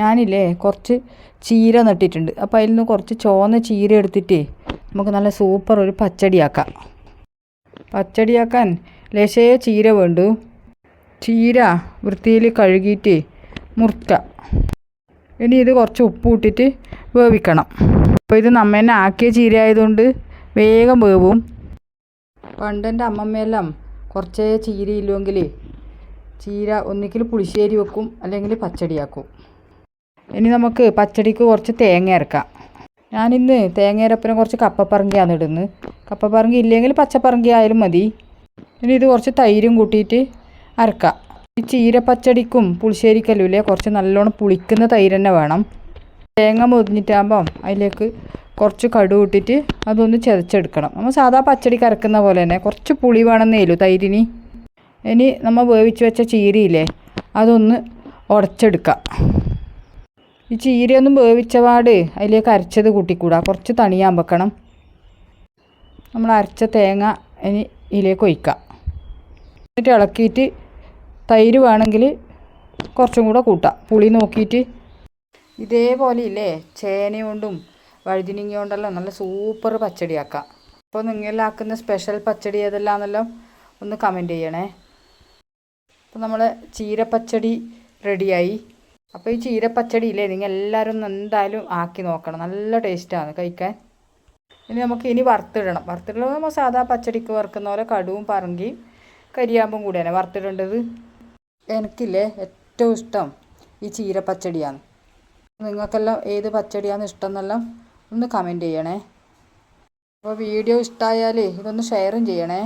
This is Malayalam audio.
ഞാനില്ലേ കുറച്ച് ചീര നട്ടിട്ടുണ്ട്. അപ്പോൾ അതിൽ നിന്ന് കുറച്ച് ചുവന്ന ചീര എടുത്തിട്ടേ നമുക്ക് നല്ല സൂപ്പർ ഒരു പച്ചടിയാക്കാം. പച്ചടിയാക്കാൻ ലേശേ ചീര വേണ്ടു. ചീര വൃത്തിയിൽ കഴുകിയിട്ട് മുറുക്ക. ഇനി ഇത് കുറച്ച് ഉപ്പ് ഇട്ടിട്ട് വേവിക്കണം. അപ്പോൾ ഇത് നമ്മ തന്നെ ആക്കിയ ചീര ആയതുകൊണ്ട് വേഗം വേവും. പണ്ടെന്റെ അമ്മമ്മയെല്ലാം കുറച്ചേ ചീരയില്ലെങ്കിൽ ചീര ഒന്നിക്കിൽ പുളിശ്ശേരി വെക്കും അല്ലെങ്കിൽ പച്ചടിയാക്കും. ഇനി നമുക്ക് പച്ചടിക്ക് കുറച്ച് തേങ്ങ ഇറക്കാം ഞാനിന്ന് തേങ്ങയരപ്പിന് കുറച്ച് കപ്പപ്പറങ്കിയാണ് ഇടുന്നത്. കപ്പപ്പറങ്കി ഇല്ലെങ്കിൽ പച്ചപ്പറങ്കി ആയാലും മതി. ഇനി ഇത് കുറച്ച് തൈരും കൂട്ടിയിട്ട് അരക്കാം. ഈ ചീര പച്ചടിക്കും പുളിശ്ശേരിക്കല്ലുമില്ലേ കുറച്ച് നല്ലോണം പുളിക്കുന്ന തൈര് തന്നെ വേണം. തേങ്ങ മുതിഞ്ഞിട്ടാകുമ്പം അതിലേക്ക് കുറച്ച് കടു ഇട്ടിട്ട് അതൊന്ന് ചതച്ചെടുക്കണം. നമ്മൾ സാധാ പച്ചടിക്ക് അരക്കുന്ന പോലെ തന്നെ കുറച്ച് പുളി വേണമെന്നേലു തൈരിന്. ഇനി നമ്മൾ വേവിച്ച് വെച്ച ചീരയില്ലേ അതൊന്ന് ഉടച്ചെടുക്കാം. ഈ ചീരയൊന്നും വേവിച്ച പാട് അതിലേക്ക് അരച്ചത് കൂട്ടിക്കൂടാ. കുറച്ച് തണിയാൻ വെക്കണം. നമ്മൾ അരച്ച തേങ്ങ ഇനി ഇതിലേക്ക് ഒഴിക്കാം. എന്നിട്ട് ഇളക്കിയിട്ട് തൈര് വേണമെങ്കിൽ കുറച്ചും കൂടെ കൂട്ടാം. പുളി നോക്കിയിട്ട്. ഇതേപോലെ ഇല്ലേ ചേന കൊണ്ടും വഴുതിനിങ്ങ കൊണ്ടെല്ലാം നല്ല സൂപ്പർ പച്ചടിയാക്കാം. അപ്പോൾ നിങ്ങളിലാക്കുന്ന സ്പെഷ്യൽ പച്ചടി ഏതെല്ലാമെന്നെല്ലാം ഒന്ന് കമന്റ് ചെയ്യണേ. അപ്പോൾ നമ്മൾ ചീരപ്പച്ചടി റെഡിയായി. അപ്പോൾ ഈ ചീരപ്പച്ചടിയില്ലേ നിങ്ങൾ എല്ലാവരും ഒന്ന് എന്തായാലും ആക്കി നോക്കണം. നല്ല ടേസ്റ്റാണ് കഴിക്കാൻ. ഇനി നമുക്ക് ഇനി വറുത്തിടണം. വറുത്തിടുന്നത് നമ്മൾ സാധാ പച്ചടിക്ക് വറുക്കുന്ന പോലെ കടുവും പറങ്കി കരിയാമ്പും കൂടിയാണ് വറുത്തിടേണ്ടത്. എനിക്കില്ലേ ഏറ്റവും ഇഷ്ടം ഈ ചീരപ്പച്ചടിയാണ്. നിങ്ങൾക്കെല്ലാം ഏത് പച്ചടിയാണ് ഇഷ്ടം എന്നെല്ലാം ഒന്ന് കമന്റ് ചെയ്യണേ. അപ്പോൾ വീഡിയോ ഇഷ്ടമായാൽ ഇതൊന്ന് ഷെയറും ചെയ്യണേ.